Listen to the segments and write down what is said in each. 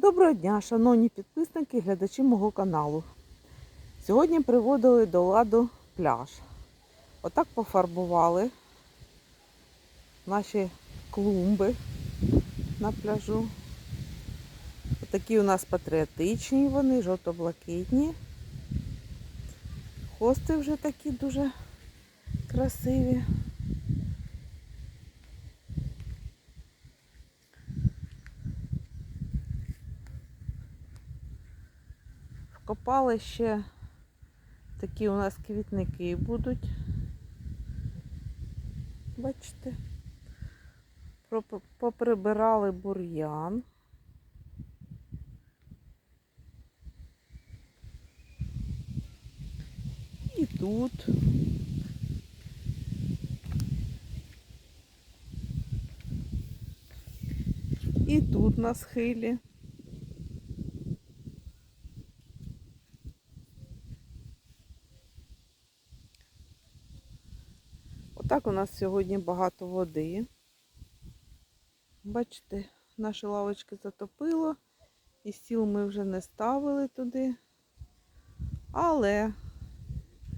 Доброго дня, шановні підписники глядачі мого каналу. Сьогодні приводили до ладу пляж. Отак пофарбували наші клумби на пляжу. Такі у нас патріотичні вони, жовто-блакитні. Хости вже такі дуже красиві. Вкопали ще такі у нас квітники будуть. Бачите? Поприбирали бур'ян. І тут. І тут на схилі. Отак у нас сьогодні багато води. Бачите, наші лавочки затопило, і стіл ми вже не ставили туди. Але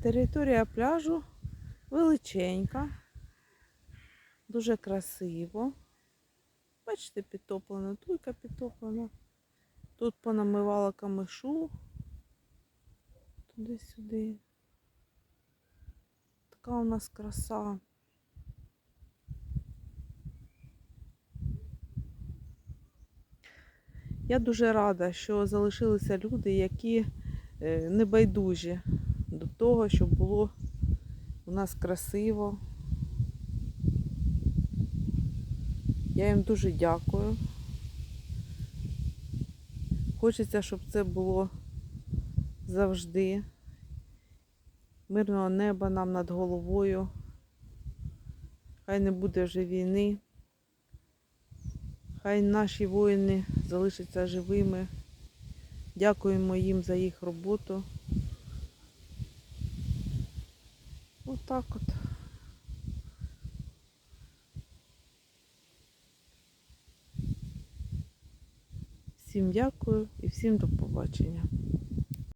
територія пляжу величенька, дуже красиво. Бачите, підтоплено, туйка підтоплена. Тут понамивала камишу туди-сюди. Така у нас краса. Я дуже рада, що залишилися люди, які е, небайдужі до того, щоб було у нас красиво. Я їм дуже дякую. Хочеться, щоб це було завжди. Мирного неба нам над головою. Хай не буде вже війни. Хай наші воїни залишаться живими. Дякуємо їм за їх роботу. Отак от. Всім дякую і всім до побачення.